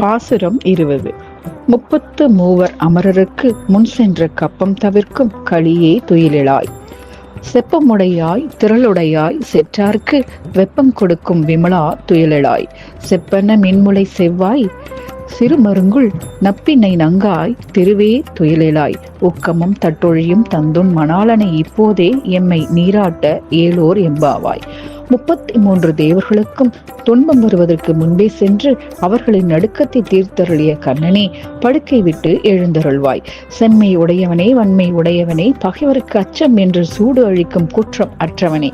பாசுரம் இருபது. முப்பத்து மூவர் அமரருக்கு முன் சென்ற கப்பம் தவிர்க்கும் களியே துயிலிழாய். செப்பமுடையாய் திரளுடையாய் செற்றார்க்கு வெப்பம் கொடுக்கும் விமலா துயிலிழாய். செப்பன மின்முளை செவ்வாய் சிறுமருங்குள் நப்பினை நங்காய் திருவே துயிலிழாய். உக்கமும் தட்டொழியும் தந்துன் மணாலனை இப்போதே எம்மை நீராட்ட ஏலோர் எம்பாவாய். முப்பத்தி மூன்று தேவர்களுக்கும் துன்பம் வருவதற்கு முன்பே சென்று அவர்களின் நடுக்கத்தை தீர்த்தருளிய கண்ணனே படுக்கை விட்டு எழுந்தருள்வாய். செம்மை உடையவனே வன்மை உடையவனே பகைவருக்கு அச்சம் என்று சூடு அழிக்கும் குற்றம் அற்றவனே.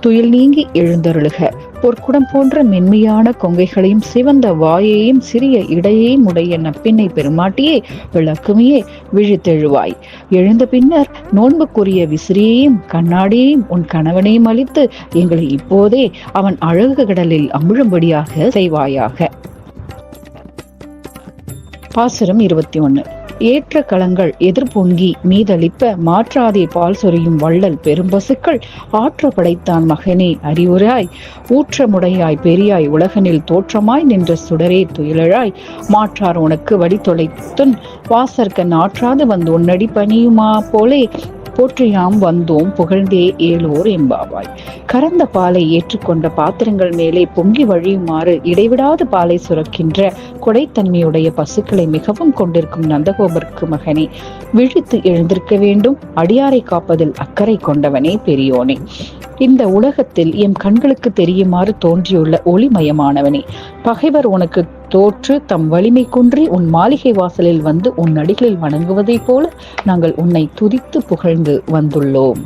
துயில் நீங்கி எழுந்தருளுக. பொற்குடம் போன்ற மென்மையான கொங்கைகளையும் சிவந்த வாயையும் சிறிய இடையையும் உடைய நப்பின்னை பெருமாட்டியே விளக்குமையே விழித்தெழுவாய். எழுந்த பின்னர் நோன்புக்குரிய விசிறியையும் கண்ணாடியையும் உன் கணவனையும் அளித்து எங்களை இப்போதே அவன் அழகு கடலில் அமிழும்படியாக செய்வாயாக. பாசுரம் இருபத்தி ஒன்னு ஏற்ற களங்கள் எதிர்பொங்கி மீதளிப்ப மாற்றாதே பால் சொரியும் வள்ளல் பெரும்பசுக்கள் ஆற்ற படைத்தான் மகனே அறிவுராய் ஊற்றமுடையாய் பெரியாய் உலகனில் தோற்றமாய் நின்ற சுடரே துயிலழாய். மாற்றார் உனக்கு வடி தொலைத்துன் வாசற்க ஆற்றாது வந்து உன்னடி பணியுமா போலே. போற்றியாம் வந்தோம் புகழ்ந்தே ஏலோர் எம்பாவாய். கறந்த பாலை ஏற்றுக்கொண்ட பாத்திரங்கள் மேலே பொங்கி வழியுமாறு இடைவிடாது பாலை சுரக்கின்ற கொடைத்தன்மையுடைய பசுக்களை மிகவும் கொண்டிருக்கும் நந்தகோபருக்கு மகனே விழித்து எழுந்திருக்க வேண்டும். அடியாரை காப்பதில் அக்கறை கொண்டவனே பெரியோனே. இந்த உலகத்தில் எம் கண்களுக்கு தெரியுமாறு தோன்றியுள்ள ஒளிமயமானவனே பகைவர் உனக்கு தோற்று தம் வலிமை குன்றி உன் மாளிகை வாசலில் வந்து உன் அடிகளில் வணங்குவதைப் போல நாங்கள் உன்னை துதித்து புகழ்ந்து வந்துள்ளோம்.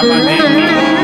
கவிங்க